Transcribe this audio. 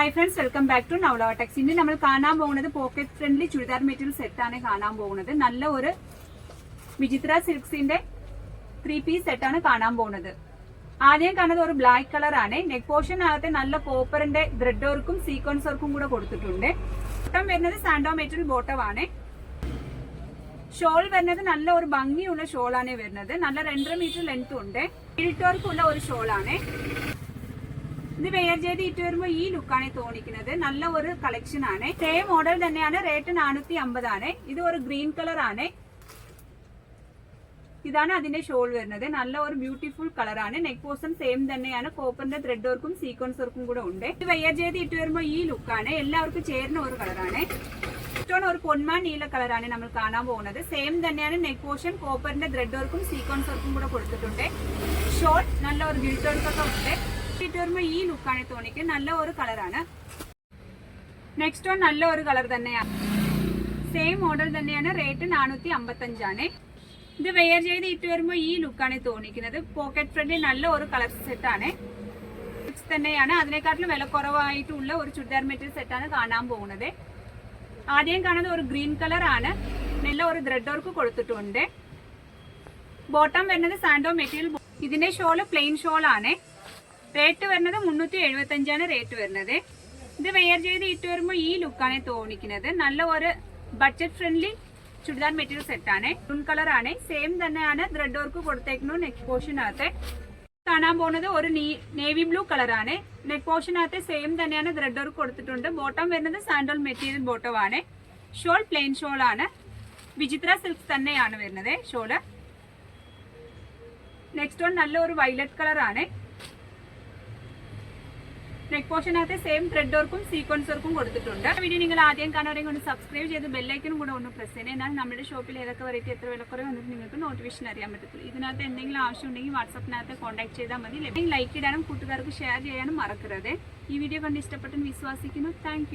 Hi friends welcome back to നവ്ലവ Tex ഇനി നമ്മൾ കാണാൻ പോകുന്നത് പോക്കറ്റ് ഫ്രണ്ട്ലി ചുരിദാർ മെറ്റീരിയൽ സെറ്റാണ് കാണാൻ പോകുന്നത്. നല്ല ഒരു വിചിത്ര സിൽക്സിന്റെ ത്രീ പീസ് സെറ്റാണ് കാണാൻ പോകുന്നത്. ആദ്യം കാണുന്നത് ഒരു ബ്ലാക്ക് കളറാണ് ആണ്. പോർഷൻ ആകത്തെ നല്ല കോപ്പറിന്റെ ത്രെഡ് വർക്കും സീക്വൻസ് വർക്കും കൂടെ കൊടുത്തിട്ടുണ്ട്. ബോട്ടം വരുന്നത് സാൻഡോ മെറ്റീരിയൽ ബോട്ടം ആണ്. ഷോൾ വരുന്നത് നല്ല ഒരു ഭംഗിയുള്ള ഷോളാണ് വരുന്നത്. നല്ല രണ്ടര മീറ്റർ ലെങ്ത് ഉണ്ട്. ഇൽട്ട് വർക്കുള്ള ഒരു ഷോളാണ് ഇത് വെയർ ചെയ്ത് ഇട്ട് വരുമ്പോൾ ഈ ലുക്കാണ് തോന്നിക്കുന്നത്. നല്ല ഒരു കളക്ഷൻ ആണ്. സെയിം മോഡൽ തന്നെയാണ്. റേറ്റ് നാനൂറ്റി ആണ്. ഇത് ഒരു ഗ്രീൻ കളർ ആണ്. ഇതാണ് അതിന്റെ ഷോൾ വരുന്നത്. നല്ല ഒരു ബ്യൂട്ടിഫുൾ കളറാണ് നെക്ക് പോർഷൻ സെയിം തന്നെയാണ്. കോപ്പറിന്റെ ത്രെഡ് വർക്കും സീക്വൻസ് വർക്കും കൂടെ ഉണ്ട്. ഇത് വെയർ ചെയ്ത് ഇട്ട് വരുമ്പോൾ ഈ ലുക്കാണ് എല്ലാവർക്കും ചേരുന്ന ഒരു കളറാണ് ഇഷ്ടമാണ് ഒരു പൊന്മാൻ നീല കളറാണ് നമ്മൾ കാണാൻ പോകുന്നത്. സെയിം തന്നെയാണ് നെക്ക് പോഷൻ കോപ്പറിന്റെ ത്രെഡ് വർക്കും സീക്വൻസ് വർക്കും കൂടെ കൊടുത്തിട്ടുണ്ട്. ഷോൾ നല്ല ഒരു ഗിൽട്ട് വർക്കൊക്കെ ഉണ്ട്. ഇട്ട് വരുമ്പോൾ ഈ ലുക്കാണ് തോണിക്ക് നല്ല ഒരു കളറാണ് നെക്സ്റ്റ് വൺ നല്ല ഒരു കളർ തന്നെയാണ് സെയിം മോഡൽ തന്നെയാണ്. റേറ്റ് നാനൂറ്റി അമ്പത്തഞ്ചാണ് ഇത് വെയർ ചെയ്ത് ഇട്ട് വരുമ്പോൾ ഈ ലുക്കാണ് തോന്നിക്കുന്നത്. പോക്കറ്റ് ഫ്രണ്ടിൽ നല്ല ഒരു കളർ സെറ്റാണ് തന്നെയാണ്. അതിനെക്കാട്ടിലും വില കുറവായിട്ടുള്ള ഒരു ചുരിദാർ മെറ്റീരിയൽ സെറ്റാണ് കാണാൻ പോകുന്നത്. ആദ്യം കാണുന്നത് ഒരു ഗ്രീൻ കളർ ആണ്. നല്ല ഒരു ത്രെഡ് വർക്ക് കൊടുത്തിട്ടുണ്ട്. ബോട്ടം വരുന്നത് സാൻഡോ മെറ്റീരിയൽ ഇതിന്റെ ഷോൾ പ്ലെയിൻ ഷോൾ ആണ്. റേറ്റ് വരുന്നത് മുന്നൂറ്റി എഴുപത്തി അഞ്ചാണ് റേറ്റ് വരുന്നത്. ഇത് വെയർ ചെയ്ത് ഇട്ട് വരുമ്പോൾ ഈ ലുക്കാണ് തോന്നിക്കുന്നത്. നല്ല ഒരു budget friendly churidar material set ആണ്. ഗ്രൂൺ കളർ ആണ്. സെയിം തന്നെയാണ് ത്രെഡ് വർക്ക് കൊടുത്തേക്കുന്നു നെക്ക് പോർഷനകത്ത് കാണാൻ പോകുന്നത് ഒരു നേവി ബ്ലൂ കളർ ആണ്. നെക്ക് പോർഷനകത്ത് സെയിം തന്നെയാണ് ത്രെഡ് വർക്ക് കൊടുത്തിട്ടുണ്ട്. ബോട്ടം വരുന്നത് സാൻഡോൾ മെറ്റീരിയൽ ബോട്ടം ആണ്. ഷോൾ പ്ലെയിൻ ഷോൾ ആണ്. വിചിത്ര സിൽക്സ് തന്നെയാണ് വരുന്നത് ഷോൾ നെക്സ്റ്റ് വൺ നല്ല ഒരു വൈലറ്റ് കളർ ആണ്. നെക്ക് പോർഷനകത്ത് സെയിം ത്രെഡ് വർക്കും സീക്വൻസ് വർക്കും കൊടുത്തിട്ടുണ്ട് വീഡിയോ നിങ്ങൾ ആദ്യം കാണാറേ കൊണ്ട് സബ്സ്ക്രൈബ് ചെയ്ത് ബെല്ലൈക്കനും കൂടെ ഒന്ന് പ്രസ് ചെയ്യണം. എന്നാൽ നമ്മുടെ ഷോപ്പിൽ ഏതൊക്കെ വെറൈറ്റി എത്ര വിലക്കുറവ് വന്നിട്ട് നിങ്ങൾക്ക് നോട്ടിഫിക്കേഷൻ അറിയാൻ പറ്റത്തുള്ളൂ. ഇതിനകത്ത് എന്തെങ്കിലും ആവശ്യം ഉണ്ടെങ്കിൽ വാട്സപ്പിനകത്ത് കോൺടാക്ട് ചെയ്താൽ മതി. ലൈക്ക് ഇടാനും കൂട്ടുകാർക്ക് ഷെയർ ചെയ്യാനും മറക്കരുത്. ഈ വീഡിയോ കണ്ട് ഇഷ്ടപ്പെട്ടെന്ന് വിശ്വസിക്കുന്നു. താങ്ക്